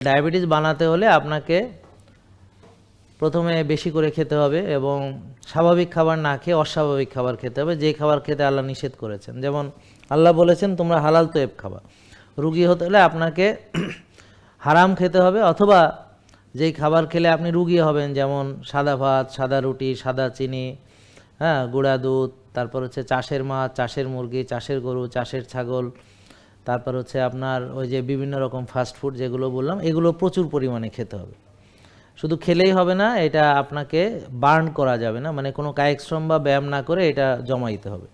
Diabetes বানাতে হলে আপনাকে প্রথমে বেশি করে খেতে হবে এবং স্বাভাবিক খাবার না খেয়ে অস্বাভাবিক খাবার খেতে হবে। যে খাবার খেতে আল্লাহ নিষেধ করেছেন। যেমন আল্লাহ বলেছেন, তোমরা হালাল তোয়েব খাবা। রুগী হতে হলে আপনাকে হারাম খেতে হবে অথবা যেই খাবার খেলে আপনি রুগী হবেন, যেমন সাদা ভাত, সাদা রুটি, সাদা চিনি হ্যাঁ গুঁড়া দুধ, তারপর হচ্ছে চাষের মাছ, চাষের মুরগি, চাষের গরু, চাষের ছাগল তারপর হচ্ছে আপনার ওই যে বিভিন্ন রকম ফাস্ট ফুড যেগুলো বললাম, এগুলো প্রচুর পরিমাণে খেতে হবে। শুধু খেলেই হবে না, এটা আপনাকে বার্ন করা যাবে না মানে কোনো কায়িক শ্রম বা ব্যায়াম না করে এটা জমাইতে হবে।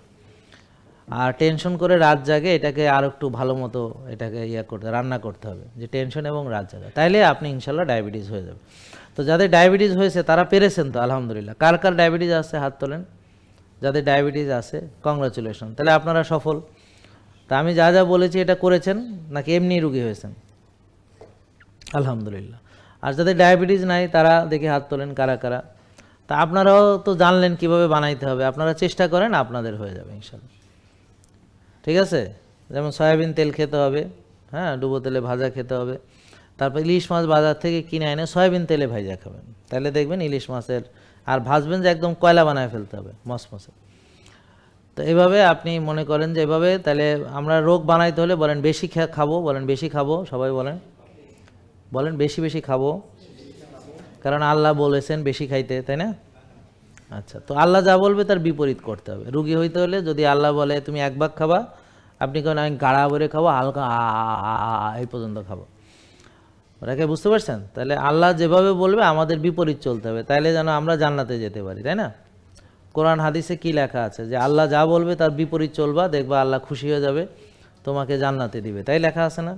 আর টেনশন করে রাত জাগে এটাকে আর একটু ভালো মতো এটাকে ইয়া করতে, রান্না করতে হবে, যে টেনশন এবং রাত জাগা। তাইলে আপনি ইনশাল্লাহ ডায়াবেটিস হয়ে যাবে তো যাদের ডায়াবেটিস হয়েছে, তারা পেরেছেন তো, আলহামদুলিল্লাহ। কার কার ডায়াবেটিস আছে, হাত তোলেন। যাদের ডায়াবেটিস আছে কংগ্রাচুলেশন তাহলে আপনারা সফল। তা আমি যা যা বলেছি এটা করেছেন, নাকি এমনি রুগী হয়েছেন? আলহামদুলিল্লাহ। আর যাদের ডায়াবেটিস নাই, তারা দেখে হাত তোলেন কারা কারা। তা আপনারাও তো জানলেন কীভাবে বানাইতে হবে। আপনারা চেষ্টা করেন, আপনাদের হয়ে যাবে ইনশাল্লাহ ঠিক আছে? যেমন সয়াবিন তেল খেতে হবে হ্যাঁ ডুবো তেলে ভাজা খেতে হবে। তারপর ইলিশ মাছ বাজার থেকে কিনে এনে সয়াবিন তেলে ভাজা খাবেন। তাহলে দেখবেন ইলিশ মাছের, আর ভাজবেন যে একদম কয়লা বানায় ফেলতে হবে মসমসে তো এভাবে আপনি মনে করেন যে এভাবে, তাহলে আমরা রোগ বানাইতে হলে বলেন বেশি খাব, বলেন বেশি খাব, সবাই বলেন। বলেন বেশি বেশি খাব। কারণ আল্লাহ বলেছেন বেশি খাইতে, তাই না? আচ্ছা তো আল্লাহ যা বলবে তার বিপরীত করতে হবে। রুগী হইতে হলে যদি আল্লাহ বলে, তুমি এক ভাগ খাবা, আপনি কেন আমি গাড়া ভরে খাব, হালকা এই পর্যন্ত খাব। ওটাকে বুঝতে পারছেন? তাহলে আল্লাহ যেভাবে বলবে, আমাদের বিপরীত চলতে হবে। তাহলে যেন আমরা জান্নাতে যেতে পারি, তাই না? কোরআন হাদিসে কি লেখা আছে? যে আল্লাহ যা বলবে তার বিপরীত চলবা, দেখবা আল্লাহ খুশি হয়ে যাবে, তোমাকে জান্নাতে দিবে। তাই লেখা আছে না?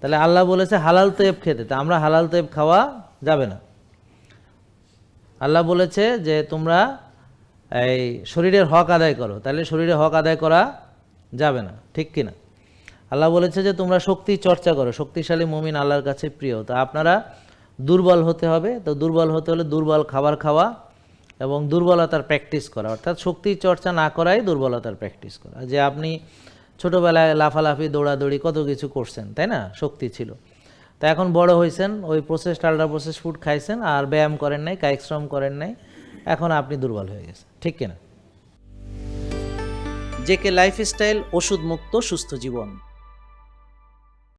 তাহলে আল্লাহ বলেছে, হালাল তেব খেতে। তা আমরা হালাল তেব খাওয়া যাবে না। আল্লাহ বলেছে যে তোমরা এই শরীরের হক আদায় করো। তাহলে শরীরে হক আদায় করা যাবে না। ঠিক কিনা আল্লাহ বলেছে যে তোমরা শক্তি চর্চা করো। শক্তিশালী মমিন আল্লাহর কাছে প্রিয়। তা আপনারা দুর্বল হতে হবে। তো দুর্বল হতে হলে দুর্বল খাবার খাওয়া এবং দুর্বলতার প্র্যাকটিস করা। অর্থাৎ শক্তি চর্চা না করাই দুর্বলতার প্র্যাকটিস করা। যে আপনি ছোটোবেলায় লাফালাফি, দৌড়াদৌড়ি কত কিছু করছেন, তাই না? শক্তি ছিল। তা এখন বড় হয়েছেন, ওই প্রসেস আল্ট্রা প্রসেস ফুড খাইছেন, আর ব্যায়াম করেন নাই, কায়িক শ্রম করেন নাই, এখন আপনি দুর্বল হয়ে গেছেন। ঠিক কিনা? জেকে লাইফস্টাইল ওষুধ মুক্ত সুস্থ জীবন।